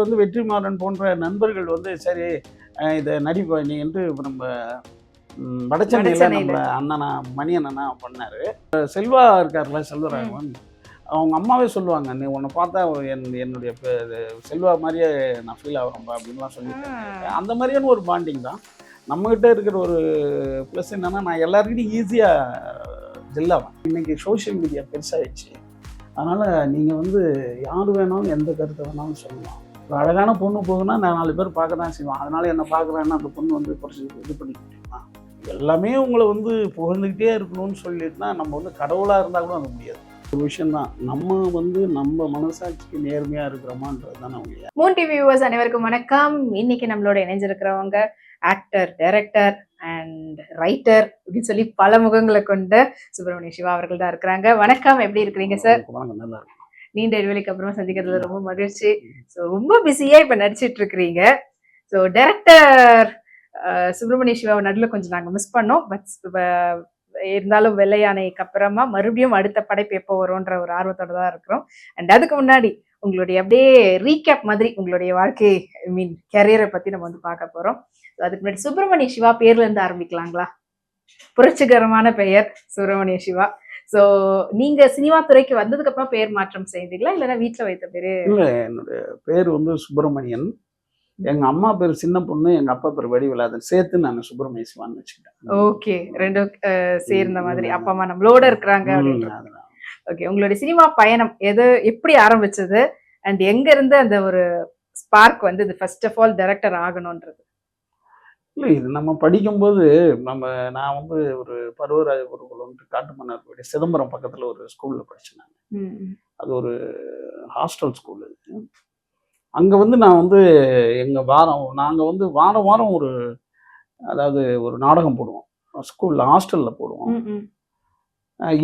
வந்து வெற்றிமாறன் போன்ற நண்பர்கள் வந்து சரி இதை நடிப்ப நீ என்று இப்ப நம்ம வடசென்னையில. நம்ம அண்ணனா மணி அண்ணனா பண்ணாரு. செல்வா இருக்கார்ல செல்வராகவன். அவங்க அம்மாவே சொல்லுவாங்க நீ உன்னை பார்த்தா என் என்னுடைய செல்வா மாதிரியே நான் ஃபீல் ஆகிறோம்பா அப்படின்லாம் சொல்லி அந்த மாதிரியான ஒரு பாண்டிங் தான். நம்மகிட்ட இருக்கிற ஒரு ப்ளஸ் என்னன்னா நான் எல்லாருக்கிட்டையும் ஈஸியாக ஜெல்லாவேன் இன்னைக்கு சோஷியல் மீடியா பெருசாகிடுச்சு அதனால் நீங்கள் வந்து யார் வேணாலும் எந்த கருத்தை வேணாலும் சொல்லலாம். அழகான பொண்ணு போகுதுன்னா நான் நாலு பேர் பார்க்க தான் செய்வான் அதனால் என்ன பார்க்குறேன்னா அந்த பொண்ணு வந்து குறைச்சி இது பண்ணிக்க முடியுமா எல்லாமே உங்களை வந்து புகழ்ந்துக்கிட்டே இருக்கணும்னு சொல்லிட்டுனா நம்ம வந்து கடவுளாக இருந்தால் கூட அது முடியாது. ஒரு விஷயம்தான். நம்ம வந்து நம்ம மனசாட்சிக்கு நேர்மையாக இருக்கிறோமான்றது தானே உண்மையா மூன் டிவி வியூவர்ஸ் அனைவருக்கும் வணக்கம். இன்னைக்கு நம்மளோட இணைஞ்சிருக்கிறவங்க ஆக்டர் டைரக்டர் அண்ட் ரைட்டர் அப்படின்னு சொல்லி பல முகங்களை கொண்ட சுப்பிரமணிய சிவா அவர்கள் தான் இருக்கிறாங்க. வணக்கம். எப்படி இருக்கிறீங்க சார் நல்லா இருக்கு நீண்ட இடைவெளிக்கு அப்புறமா சந்திக்கிறதுல ரொம்ப மகிழ்ச்சி. ஸோ ரொம்ப பிஸியா இப்ப நடிச்சிட்டு இருக்கிறீங்க ஸோ டைரக்டர் சுப்பிரமணிய சிவாவை நடுவில் கொஞ்சம் நாங்க மிஸ் பண்ணோம். பட் இருந்தாலும் வெள்ளையானைக்கு அப்புறமா மறுபடியும் அடுத்த படைப்பு எப்போ வரும்ன்ற ஒரு ஆர்வத்தோட தான் இருக்கிறோம். அண்ட் அதுக்கு முன்னாடி உங்களுடைய அப்படியே ரீகேப் மாதிரி உங்களுடைய வாழ்க்கை ஐ மீன் கேரியரை பத்தி நம்ம வந்து பார்க்க போறோம். அதுக்கு முன்னாடி சுப்பிரமணிய சிவா பேர்ல இருந்து ஆரம்பிக்கலாங்களா? புரட்சிகரமான பெயர் சுப்பிரமணிய சிவா. சோ நீங்க சினிமா துறைக்கு வந்ததுக்கு அப்புறம் பேர் மாற்றம் செய்தீங்களா? இல்லைன்னா வீட்ல வைத்த பேரு? இல்லை என்னுடைய பேர் வந்து சுப்பிரமணியன். எங்க அம்மா பேர் சின்ன பொண்ணு எங்க அப்பா பேர் வடிவிலாதன் சேர்த்து நான் சுப்பிரமணிய சிவான்னு வச்சுக்கிட்டேன் ஓகே. ரெண்டும் சேர்ந்த மாதிரி அப்பா அம்மா நம்மளோட இருக்கிறாங்க அதனால. ஓகே. உங்களுடைய சினிமா பயணம் எது எப்படி ஆரம்பிச்சது? அண்ட் எங்க இருந்து அந்த ஒரு ஸ்பார்க் வந்து இது ஃபர்ஸ்ட் ஆஃப் ஆல் டைரக்டர் ஆகணும்ன்றது. இல்லை இது நம்ம படிக்கும்போது நம்ம நான் வந்து ஒரு பருவராஜ குருகுலம் காட்டுமன்னார்பேட்டை சிதம்பரம் பக்கத்தில் ஒரு ஸ்கூலில் படித்தேன் நான். ம், அது ஒரு ஹாஸ்டல் ஸ்கூல் அது. அங்கே வந்து நான் வந்து எங்கள் வாரம் நாங்கள் வந்து வாரம் வாரம் ஒரு அதாவது ஒரு நாடகம் போடுவோம். ஸ்கூலில் ஹாஸ்டலில் போடுவோம்.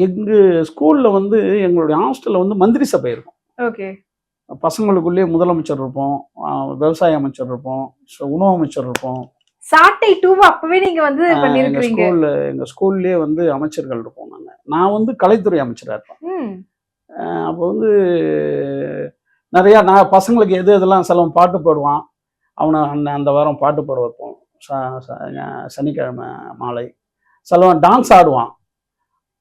எங்கள் ஸ்கூலில் வந்து எங்களுடைய ஹாஸ்டலில் வந்து மந்திரி சபை இருக்கும். ஓகே. பசங்களுக்குள்ளேயே முதலமைச்சர் இருப்போம் விவசாய அமைச்சர் இருப்போம் உணவு அமைச்சர் இருப்போம். சாட்டை டூவா அப்பவே நீங்க வந்து பண்ணிருக்கீங்க ஸ்கூல்ல எங்க ஸ்கூல்லயே வந்து அமைச்சர்கள் இருப்போம் நாங்க. நான் வந்து கலைத்துறை அமைச்சரா இருப்பேன். அப்போ வந்து நிறைய நான் பசங்களுக்கு எது எதெல்லாம் சிலவன் பாட்டு பாடுவான் அவனை அந்த அந்த வாரம் பாட்டு பாட வைப்போம். சனிக்கிழமை மாலை. சிலவன் டான்ஸ் ஆடுவான்.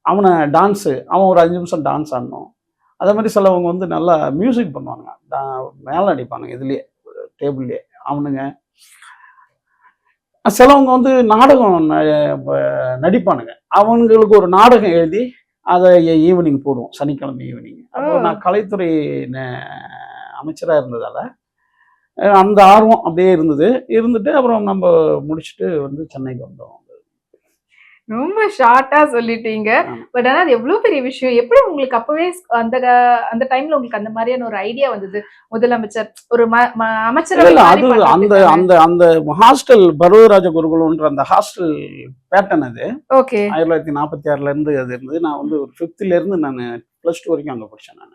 அவனை டான்ஸு அவன் ஒரு அஞ்சு நிமிஷம் டான்ஸ் ஆடணும். அதே மாதிரி சிலவங்க வந்து நல்லா மியூசிக் பண்ணுவாங்க. டா- மேலே அடிப்பானுங்க இதுலேயே டேபிள்லேயே அவனுங்க சிலவங்க வந்து நாடகம் நடிப்பானுங்க. அவங்களுக்கு ஒரு நாடகம் எழுதி அதை ஈவினிங் போடுவோம். சனிக்கிழமை ஈவினிங் அப்போ. நான் கலைத்துறை அமைச்சராக இருந்ததால அந்த ஆர்வம் அப்படியே இருந்தது. இருந்துட்டு அப்புறம் நம்ம முடிச்சுட்டு வந்து சென்னைக்கு வந்தோம். ரொம்ப ஷார்ட்டா சொல்லிட்டீங்க. பட் ஆனா அது எவ்வளவு பெரிய விஷயம்? எப்படி உங்களுக்கு அப்பவே அந்த அந்த டைம்ல உங்களுக்கு அந்த மாதிரியான ஒரு ஐடியா வந்தது? முதலமைச்சர் ஒரு மாதிரி அது அந்த அந்த அந்த ஹாஸ்டல் பருவராஜ குருகுலம்ன்ற அந்த ஹாஸ்டல் பேட்டர்ன் அது. ஓகே ஆயிரத்தி தொள்ளாயிரத்தி நாற்பத்தி ஆறுல இருந்து அது இருந்தது. நான் வந்து ஒரு ஃபிஃப்த்ல இருந்து நான் ப்ளஸ் டூ வரைக்கும் அங்கே படித்தேன் நான்.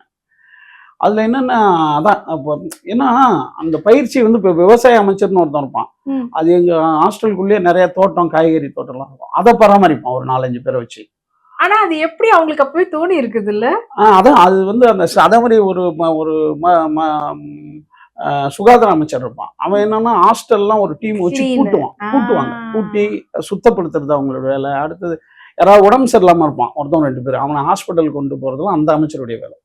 அதுல என்னன்னா அதான் அப்போ ஏன்னா அந்த பயிற்சி வந்து இப்போ விவசாய அமைச்சர்னு ஒருத்தன் இருப்பான். அது எங்க ஹாஸ்டலுக்குள்ளேயே நிறைய தோட்டம் காய்கறி தோட்டம்லாம் இருக்கும். அதை பராமரிப்பான் ஒரு நாலஞ்சு பேரை வச்சு. ஆனா அது எப்படி அவங்களுக்கு அப்பவே தோணி இருக்குது இல்ல அதான் அது வந்து அந்த அதே மாதிரி ஒரு ஒரு சுகாதார அமைச்சர் இருப்பான். அவன் என்னன்னா ஹாஸ்டல்லாம் ஒரு டீம் வச்சு. கூட்டுவான். கூட்டுவாங்க. கூட்டி சுத்தப்படுத்துறது அவங்களோட வேலை. அடுத்தது யாராவது உடம்பு சரியில்லாம இருப்பான். ஒருத்தவங்க ரெண்டு பேர். அவனை ஹாஸ்பிட்டல் கொண்டு போறதுலாம் அந்த அமைச்சருடைய வேலை.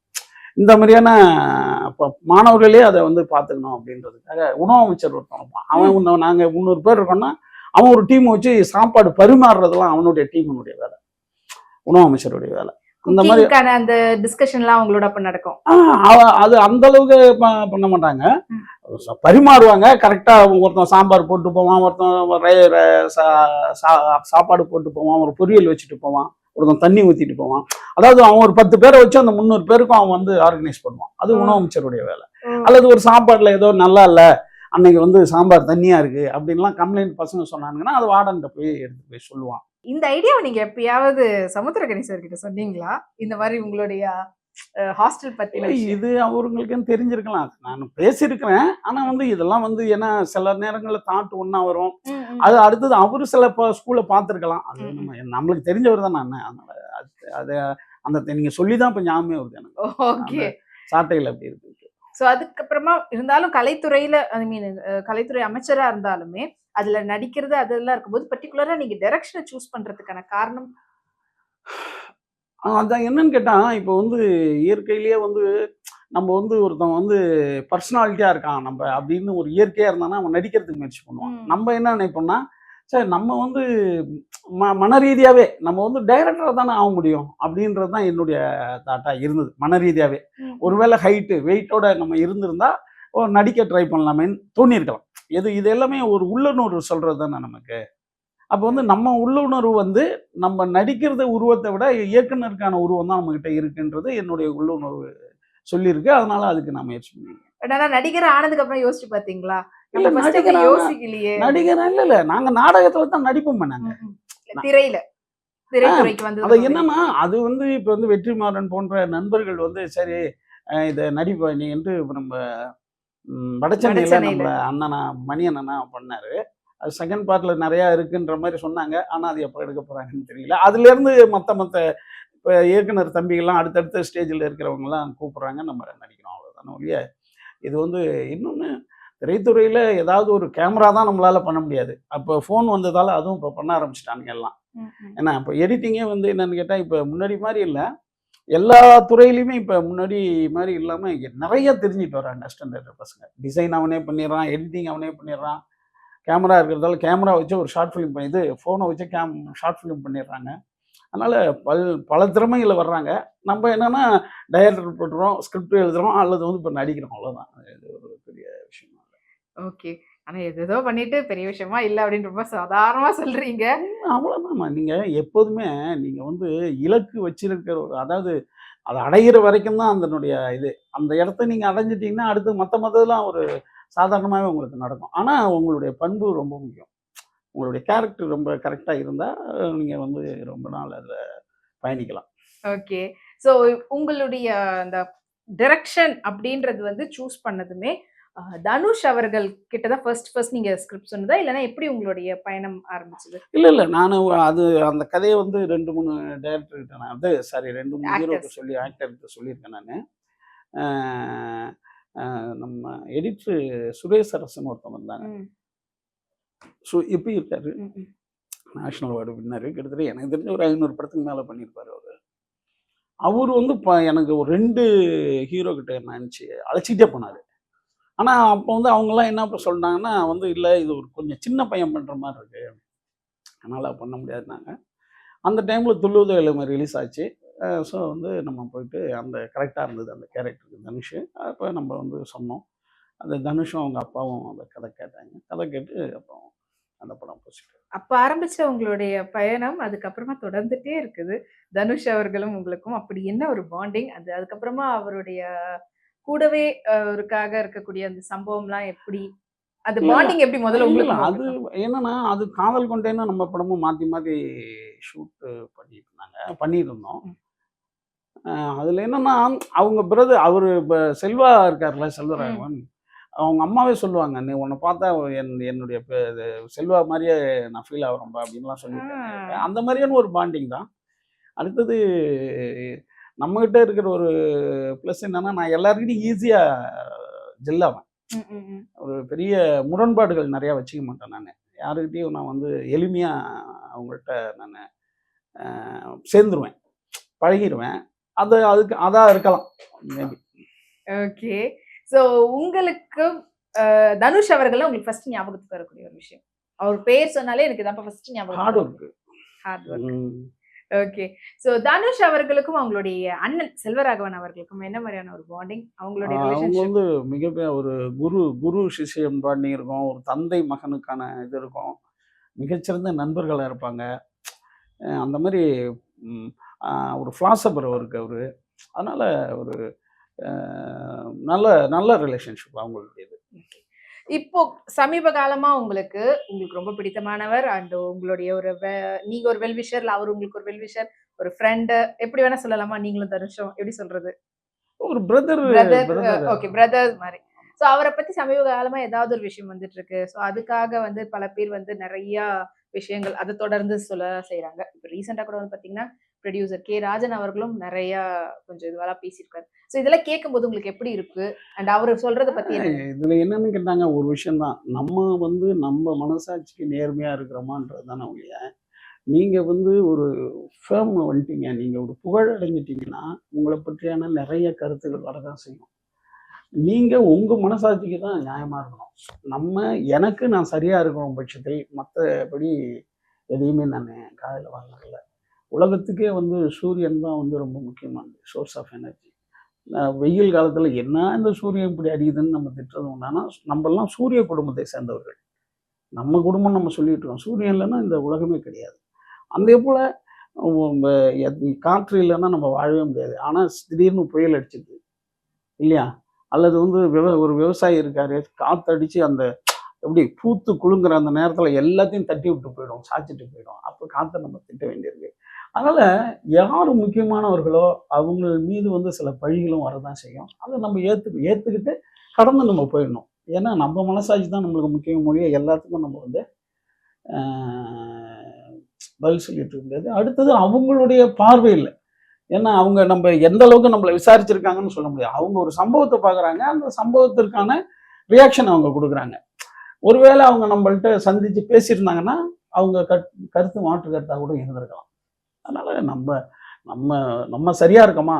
இந்த மாதிரியான இப்போ மாணவர்களே அதை வந்து பார்த்துக்கணும் அப்படின்றதுக்காக உணவு அமைச்சர் ஒருத்தன் இருப்பான். அவன் உன்ன- நாங்க முந்நூறு பேர் இருக்கோம்னா அவன் ஒரு டீம் வச்சு சாப்பாடு பரிமாறுறதெல்லாம் அவனுடைய டீமுடைய வேலை. உணவு அமைச்சருடைய வேலை. அந்த மாதிரி அந்த டிஸ்கஷன்லாம் அவங்களோட அப்ப நடக்கும். அது அந்த அளவுக்கு பண்ண மாட்டாங்க. பரிமாறுவாங்க. கரெக்டா ஒருத்தன் சாம்பார் போட்டு போவான் ஒருத்தன் சாப்பாடு போட்டு போவான் ஒரு பொரியல் வச்சுட்டு போவான். ஒருத்தன் தண்ணி ஊத்திட்டு போவான். அதாவது அவன் ஒரு பத்து பேரை வச்சு அந்த முந்நூறு பேருக்கும் அவன் வந்து ஆர்கனைஸ் பண்ணுவான். அது. உணவு அமைச்சருடைய வேலை. அல்லது ஒரு சாப்பாடுல ஏதோ நல்லா இல்ல அன்னைக்கு வந்து சாம்பார் தண்ணியா இருக்கு அப்படின்லாம் கம்ப்ளைண்ட் பசங்க சொன்னாங்கன்னா அது வார்டன்ட்ட போய் எடுத்து போய் சொல்லுவான். இந்த ஐடியாவை நீங்க எப்பயாவது சமுத்திரகணி சார் கிட்ட சொன்னீங்களா? இந்த மாதிரி உங்களுடைய ஹாஸ்டல் விஷயம். இது அவங்களுக்கும் தெரிஞ்சிருக்கலாம். நான் பேசியிருக்கிறேன். ஆனா வந்து இதெல்லாம் வந்து ஏன்னா சில நேரங்கள்ல தாட் ஒண்ணா வரும். அது அடுத்தது அவரு சில ஸ்கூல்ல பார்த்துருக்கலாம். அது நம்மளுக்கு தெரிஞ்சவர் தான் நான். அதனால அது அந்த நீங்க சொல்லி தான் இப்போ ஞாபகமே வருது எனக்கு. ஓகே. சாட்டைகள் அப்படி இருக்கு. ஸோ அதுக்கப்புறமா இருந்தாலும் கலைத்துறையில ஐ மீன் கலைத்துறை அமைச்சரா இருந்தாலுமே அதுல நடிக்கிறது அதெல்லாம் இருக்கும்போது பர்டிகுலரா நீங்க டைரக்ஷனை சூஸ் பண்றதுக்கான காரணம்? அதான் என்னன்னு கேட்டா இப்போ வந்து இயற்கையிலேயே வந்து நம்ம வந்து ஒருத்தன் வந்து பர்சனாலிட்டியா இருக்கான். நம்ம அப்படின்னு ஒரு இயற்கையா இருந்தானா அவன் நடிக்கிறதுக்கு முயற்சி பண்ணுவான். நம்ம என்ன நினைப்போம்னா சரி நம்ம வந்து ம மன ரீதியாவே நம்ம வந்து டைரக்டராக தானே ஆக முடியும் அப்படின்றது தான் என்னுடைய தாட்டா இருந்தது மன ரீதியாவே ஒருவேளை ஹைட்டு வெயிட்டோட நம்ம இருந்திருந்தா நடிக்க ட்ரை பண்ணலாமேன்னு தோணியிருக்கலாம். எது இது எல்லாமே ஒரு உள்ளுணர்வு சொல்றது தானே நமக்கு? அப்போ வந்து நம்ம உள்ளுணர்வு வந்து நம்ம நடிக்கிறத உருவத்தை விட இயக்குனருக்கான உருவம் தான் நம்மகிட்ட இருக்குன்றது என்னுடைய உள்ளுணர்வு சொல்லியிருக்கு. அதனால அதுக்கு நான் முயற்சி பண்ணிருக்கேன் நடிகர் ஆனதுக்கு அப்புறம் யோசிச்சு ஆனா- யோசிக்கலையே. நடிகர் இல்ல இல்ல. நாங்க நாடகத்துல தான் நடிப்போம் நாங்க. இல்ல, திரையில. அது என்னன்னா அது வந்து இப்ப வந்து வெற்றிமாறன் போன்ற நண்பர்கள் வந்து சரி இதை நடிப்ப நீ என்று நம்ம வடசென்னையில. நம்ம அண்ணனா மணி அண்ணனா பண்ணாரு. அது செகண்ட் பார்ட்ல நிறைய இருக்குன்ற மாதிரி சொன்னாங்க. ஆனா அது எப்போ எடுக்க போறாங்கன்னு தெரியல. அதுல இருந்து மத்த மத்த இப்ப இயக்குனர் தம்பிகள்லாம் அடுத்தடுத்த ஸ்டேஜில் இருக்கிறவங்க எல்லாம் கூப்பிடுறாங்க. நம்ம நடிக்கிறோம் அவ்வளவுதானே ஒழிய இது வந்து இன்னொன்னு திரைத்துறையில ஏதாவது ஒரு கேமரா தான் நம்மளால பண்ண முடியாது. அப்போ ஃபோன் வந்ததால அதுவும் இப்போ பண்ண ஆரம்பிச்சிட்டானுங்க எல்லாம். ஏன்னா இப்போ எடிட்டிங்கே வந்து என்னன்னு கேட்டால் இப்போ முன்னாடி மாதிரி இல்லை. எல்லா துறையிலையுமே இப்போ முன்னாடி மாதிரி இல்லாமல் நிறைய தெரிஞ்சுட்டு வராங்க. அசிஸ்டன்ட் பசங்க. டிசைன் அவனே பண்ணிடுறான் எடிட்டிங் அவனே பண்ணிடுறான். கேமரா இருக்கிறதால கேமரா வச்சு ஒரு ஷார்ட் ஃபிலிம் இது ஃபோனை வச்சு கேம் ஷார்ட் ஃபிலிம் பண்ணிடுறாங்க. அதனால் பல் பல திறமைகளை வர்றாங்க. நம்ம என்னன்னா டைரக்டர் போட்டுறோம் ஸ்கிரிப்ட் எழுதுறோம் அல்லது வந்து இப்போ நடிக்கிறோம். அவ்வளோதான் இது ஒரு பெரிய விஷயம் ஓகே ஆனா எதோ பண்ணிட்டு பெரிய விஷயமா இல்ல அப்படின்னு ரொம்ப சாதாரணமா சொல்றீங்க. அவ்வளோதாம்மா நீங்கள் எப்போதுமே நீங்கள் வந்து இலக்கு வச்சிருக்கிற ஒரு அதாவது அதை அடையிற வரைக்கும் தான் அதனுடைய இது. அந்த இடத்த நீங்கள் அடைஞ்சிட்டிங்கன்னா அடுத்து மற்ற மற்றதெல்லாம் ஒரு சாதாரணமாகவே உங்களுக்கு நடக்கும். ஆனால் உங்களுடைய பண்பு ரொம்ப முக்கியம். உங்களுடைய கேரக்டர் ரொம்ப கரெக்டாக இருந்தால் நீங்கள் வந்து ரொம்ப நாள் அதில் பயணிக்கலாம். ஓகே. சோ உங்களுடைய அந்த டைரக்ஷன் அப்படின்றது வந்து சூஸ் பண்ணதுமே தனுஷ் அவர்கள் கிட்ட தான் ஃபர்ஸ்ட் ஃபர்ஸ்ட் நீங்க ஸ்கிரிப்ட் சொன்னதா? இல்லைன்னா எப்படி உங்களுடைய பயணம் ஆரம்பிச்சது? இல்லை இல்லை. நான் அது அந்த கதையை வந்து ரெண்டு மூணு டேரக்டர்கிட்ட நான் வந்து சாரி ரெண்டு மூணு. ஹீரோக்கு சொல்லி ஆக்டர்கிட்ட சொல்லியிருக்கேன் நான். நம்ம எடிட்ரு சுரேஷ் அரசன் ஒருத்தன் வந்தாங்க. ஸோ இப்போ இருக்காரு. நேஷனல் அவார்டு வின்னாரு. கிட்டத்தட்ட எனக்கு தெரிஞ்ச ஒரு ஐநூறு படத்துக்கு மேலே பண்ணியிருப்பாரு அவர். அவர் வந்து இப்போ எனக்கு ஒரு ரெண்டு ஹீரோ கிட்ட என்ன அனுப்பிச்சு அழைச்சிக்கிட்டே போனார். ஆனால் அப்போ வந்து அவங்கெல்லாம் என்ன இப்போ சொல்லிட்டாங்கன்னா வந்து இல்லை இது ஒரு கொஞ்சம் சின்ன பையன் பண்ணுற மாதிரி இருக்கு. அதனால் பண்ண முடியாதுனாங்க அந்த டைமில் துள்ளுவது இளமை ரிலீஸ் ஆச்சு. ஸோ வந்து நம்ம போயிட்டு அந்த கரெக்டாக இருந்தது அந்த கேரக்டருக்கு தனுஷ். அப்போ நம்ம வந்து சொன்னோம். அந்த தனுஷும் அவங்க அப்பாவும் அந்த கதை கேட்டாங்க. கதை கேட்டு அப்புறம் அந்த படம் போச்சு. அப்ப ஆரம்பிச்ச உங்களுடைய பயணம் அதுக்கப்புறமா தொடர்ந்துட்டே இருக்குது. தனுஷ் அவர்களும் உங்களுக்கும் அப்படி என்ன ஒரு பாண்டிங் அது அதுக்கப்புறமா அவருடைய கூடவே அவருக்காக இருக்கக்கூடிய அந்த சம்பவம்லாம் எப்படி? இல்ல, பாண்டிங் எப்படி முதல்ல உங்களுக்கு அது என்னன்னா அது காதல் கொண்டேன்னு நம்ம படமும் மாற்றி மாற்றி ஷூட் பண்ணிட்டு இருந்தாங்க. அஹ் அதுல என்னன்னா அவங்க பிரதர் அவரு இப்ப செல்வா இருக்கார்ல செல்வராகவன். அவங்க அம்மாவே சொல்லுவாங்க நீ உன்னை பார்த்தா என் என்னுடைய செல்வா மாதிரியே நான் ஃபீல் ஆகிறோம்பா அப்படின்லாம் சொல்லியிருக்காங்க அந்த மாதிரியான ஒரு பாண்டிங் தான். அடுத்தது நம்மகிட்ட இருக்கிற ஒரு ப்ளஸ் என்னன்னா நான் எல்லாருக்கிட்டையும் ஈஸியாக ஜெல்லாவேன். ஒரு பெரிய முரண்பாடுகள் நிறையா வச்சுக்க மாட்டேன் நான். யாருக்கிட்டையும் நான் வந்து எளிமையாக அவங்கள்ட்ட நான் சேர்ந்துருவேன் பழகிடுவேன் அது அதுக்கு அதாக இருக்கலாம். மேபி ஓகே சோ உங்களுக்கு தனுஷ் அவர்கள் உங்களுக்கு ஃபர்ஸ்ட் ஞாபகத்துக்கு வரக்கூடிய ஒரு விஷயம். அவர் பேர் சொன்னாலே எனக்கு தான் ஃபர்ஸ்ட் ஞாபகம் hard work hard work okay so Dhanush அவர்களுக்கும் அவங்களுடைய அண்ணன் செல்வராகவன் அவர்களுக்கும் என்ன மாதிரியான ஒரு பாண்டிங் அவங்களுடைய அவங்க வந்து மிகப்பெரிய ஒரு குரு குரு சிஷ்யம் பாண்டி இருக்கும். ஒரு தந்தை மகனுக்கான இது இருக்கும். மிகச்சிறந்த நண்பர்களாக இருப்பாங்க. அந்த மாதிரி ஒரு ஃபிலாசபர் அவருக்கு அவர். அதனால் ஒரு நல்ல நல்ல ரிலேஷன்ஷிப் அவங்களுடையது. இப்போ சமீப காலமா உங்களுக்கு உங்களுக்கு ரொம்ப பிடித்தமானவர் அண்ட் உங்களுடைய ஒரு நீங்க ஒரு வெல்விஷர் அவர் உங்களுக்கு ஒரு வெல்விஷர் ஒரு ஃப்ரெண்ட் எப்படி வேணா சொல்லலாமா? நீங்களும் தனுஷம் எப்படி சொல்றது? ஒரு பிரதர் பிரதர் ஓகே பிரதர்ஸ் மாதிரி. சோ அவரை பத்தி சமீப காலமா ஏதாவது ஒரு விஷயம் வந்துட்டு இருக்கு சோ அதுக்காக வந்து பல பேர் வந்து நிறைய விஷயங்கள் அதை தொடர்ந்து சொல்ல செய்றாங்க. இப்போ ரீசெண்டா கூட வந்து பாத்தீங்கன்னா ப்ரொடியூசர் கே. ராஜன் அவர்களும் நிறைய கொஞ்சம் இதுவெல்லாம் பேசியிருக்காரு. ஸோ இதெல்லாம் கேட்கும்போது உங்களுக்கு எப்படி இருக்கு? அண்ட் அவர் சொல்றத பத்தி இதுல என்னன்னு கேட்டாங்க ஒரு விஷயம்தான். நம்ம வந்து நம்ம மனசாட்சிக்கு நேர்மையா இருக்கிறோமான்றது தானே ஒழிய நீங்க வந்து ஒரு ஃபேம் வந்துட்டீங்க நீங்க ஒரு புகழ் அடைஞ்சிட்டீங்கன்னா உங்களை பற்றியான நிறைய கருத்துக்கள் வரதான் செய்யும். நீங்க உங்க மனசாட்சிக்கு தான் நியாயமா இருக்கணும். நம்ம எனக்கு நான் சரியா இருக்கணும் பட்சத்தில் மற்றபடி எதையுமே நான் காதில் வாங்கல. உலகத்துக்கே வந்து சூரியன் தான் வந்து ரொம்ப முக்கியமானது சோர்ஸ் ஆஃப் எனர்ஜி வெயில் காலத்தில் என்ன இந்த சூரியன் இப்படி அடிக்குதுன்னு நம்ம திட்டுறது உண்டானா நம்மெல்லாம் சூரிய குடும்பத்தை சேர்ந்தவர்கள். நம்ம குடும்பம் நம்ம சொல்லிட்டு இருக்கோம். சூரியன் இல்லைன்னா இந்த உலகமே கிடையாது. அதே போல் காற்று இல்லைன்னா நம்ம வாழவே முடியாது. ஆனால் திடீர்னு புயல் அடிச்சிது இல்லையா? அல்லது வந்து விவ ஒரு விவசாயி இருக்காரு காற்று அடித்து அந்த எப்படி பூத்து குழுங்குற அந்த நேரத்தில் எல்லாத்தையும் தட்டி விட்டு போயிடும் சாய்ச்சிட்டு போயிடும். அப்போ காற்றை நம்ம திட்ட வேண்டியிருக்கு. அதனால் யார் முக்கியமானவர்களோ அவங்கள மீது வந்து சில பழிகளும் வரதான் செய்யும். அதை நம்ம ஏற்று ஏற்றுக்கிட்டு கடந்து நம்ம போயிடணும். ஏன்னா நம்ம மனசாட்சி தான் நம்மளுக்கு முக்கிய மொழியை எல்லாத்துக்கும் நம்ம வந்து பதில் சொல்லிட்டு இருந்தது அடுத்தது அவங்களுடைய பார்வையில் ஏன்னா அவங்க நம்ம எந்த அளவுக்கு நம்மளை விசாரிச்சிருக்காங்கன்னு சொல்ல முடியாது. அவங்க ஒரு சம்பவத்தை பார்க்குறாங்க. அந்த சம்பவத்திற்கான ரியாக்ஷன் அவங்க கொடுக்குறாங்க. ஒருவேளை அவங்க நம்மள்ட்ட சந்தித்து பேசியிருந்தாங்கன்னா அவங்க கட் கருத்து மாற்று கருத்தாக கூட இருந்திருக்கலாம். அதனால நம்ம நம்ம நம்ம சரியா இருக்கோமா?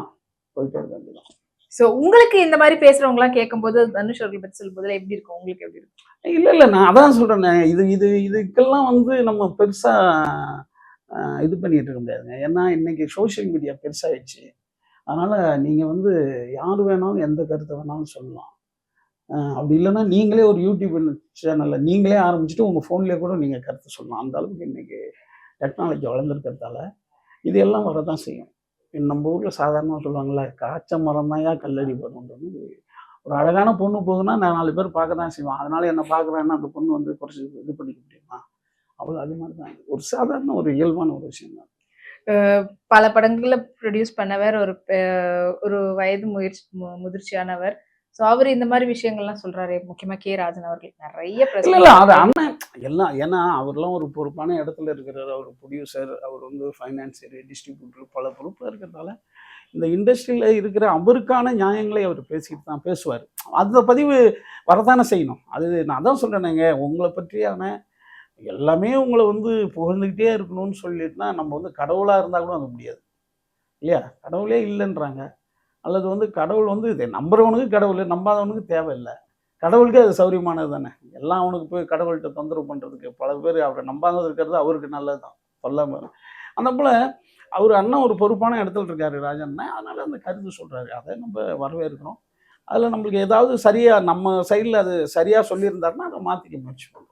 போயிட்டே இருக்க வேண்டியதான் ஸோ உங்களுக்கு இந்த மாதிரி பேசுறவங்க எல்லாம் கேட்கும்போது தனுஷ் அவர்கள் பத்தி சொல்லும் போதுல எப்படி இருக்கும்? உங்களுக்கு எப்படி இருக்கும்? இல்லை இல்லை நான் அதான் சொல்கிறேனே இது இது இதுக்கெல்லாம் வந்து நம்ம பெருசாக இது பண்ணிட்டு இருக்க முடியாதுங்க. ஏன்னா இன்னைக்கு சோஷியல் மீடியா பெருசாகிடுச்சு அதனால் நீங்கள் வந்து யார் வேணாலும் எந்த கருத்தை வேணாலும் சொல்லலாம். அப்படி இல்லைன்னா நீங்களே ஒரு யூடியூப் சேனலில் நீங்களே ஆரம்பிச்சுட்டு உங்கள் ஃபோன்லேயே கூட நீங்கள் கருத்து சொல்லலாம். அந்த அளவுக்கு இன்னைக்கு டெக்னாலஜி வளர்ந்துருக்கிறதால. இது எல்லாம் வரதான் செய்யும். நம்ம ஊரில் சாதாரணமாக சொல்லுவாங்களே காய்ச்ச மரம் தான் கல்லடி பண்ணுன்றது ஒரு அழகான பொண்ணு போகுதுன்னா நான் நாலு பேர் பார்க்க தான் செய்வான் அதனால என்ன பார்க்குறேன்னா அந்த பொண்ணு வந்து குறைச்சி இது பண்ணிக்க முடியுமா? அவ்வளோ அது மாதிரி தான் ஒரு சாதாரண ஒரு இயல்பான ஒரு விஷயம் தான். பல படங்களில் ப்ரொடியூஸ் பண்ணவர் ஒரு பெ- ஒரு வயது முயற்சி முதிர்ச்சியானவர். ஸோ அவர் இந்த மாதிரி விஷயங்கள்லாம் சொல்றாரு முக்கியமா கே ராஜன் அவர்கள். நிறைய press இல்லை இல்லை அது அண்ணன் எல்லாம் ஏன்னா அவர்லாம் ஒரு பொறுப்பான இடத்துல இருக்கிறார். அவர் ப்ரொடியூசர் அவர் வந்து ஃபைனான்சியர் டிஸ்ட்ரிபியூட்டர் பல பொறுப்பில் இருக்கிறதால இந்த இண்டஸ்ட்ரியில் இருக்கிற அவருக்கான நியாயங்களை அவர் பேசிட்டு தான் பேசுவார். அந்த பதிவு வரதானே செய்யணும். அது நான் தான் சொல்கிறேனேங்க உங்களை பற்றியான எல்லாமே உங்களை வந்து புகழ்ந்துக்கிட்டே இருக்கணும்னு சொல்லிட்டுனா நம்ம வந்து கடவுளாக இருந்தால் கூட அது முடியாது. இல்லையா? கடவுளே இல்லைன்றாங்க. அல்லது வந்து கடவுள் வந்து இதை நம்புறவனுக்கு கடவுள் நம்பாதவனுக்கு தேவையில்லை. கடவுளுக்கே அது சௌரியமானது தானே. எல்லாம் அவனுக்கு போய் கடவுள்கிட்ட தொந்தரவு பண்ணுறதுக்கு பல பேர் அவரை நம்பாத இருக்கிறது அவருக்கு நல்லது தான் சொல்லாம அந்த போல் அவர் அண்ணன் ஒரு பொறுப்பான இடத்துல இருக்காரு ராஜன்னா அதனால் அந்த கருத்து சொல்கிறாரு அதை நம்ம வரவேற்கிறோம். அதில் நம்மளுக்கு ஏதாவது சரியாக நம்ம சைடில் அது சரியாக சொல்லியிருந்தாருன்னா அதை மாற்றிக்க முயற்சி பண்ணுறோம்